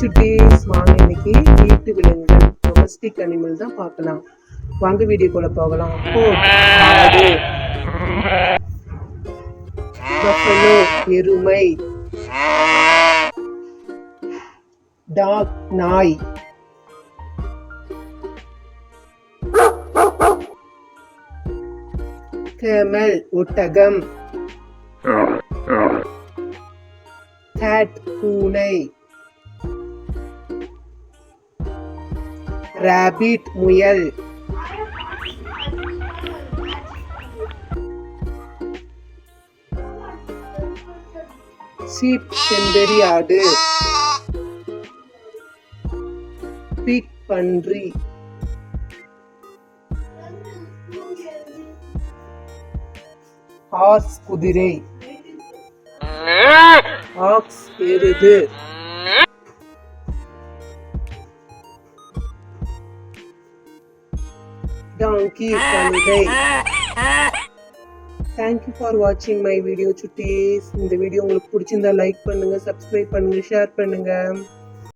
சுட்டீஸ் வாங்க இன்னைக்கு வீட்டு விலங்குகள் டொமஸ்டிக் அனிமல் தான் பார்க்கலாம். வாங்க வீடியோக்குள்ள போகலாம். கோட். பஃபலோ எருமை. டாக் நாய். கேமல் ஒட்டகம். கேட் பூனை. ராபிட் முயல். சீப் செம்பெரி ஆடு. பிக் பன்றி. ஹார்ஸ் குதிரை. ஆக்ஸ் எருது டாங்கி கழுதை தேங்க்யூ ஃபார் வாட்சிங் மை வீடியோ சுட்டீஸ் இந்த வீடியோ உங்களுக்கு பிடிச்சிருந்தா லைக் பண்ணுங்க சப்ஸ்கிரைப் பண்ணுங்க ஷேர் பண்ணுங்க.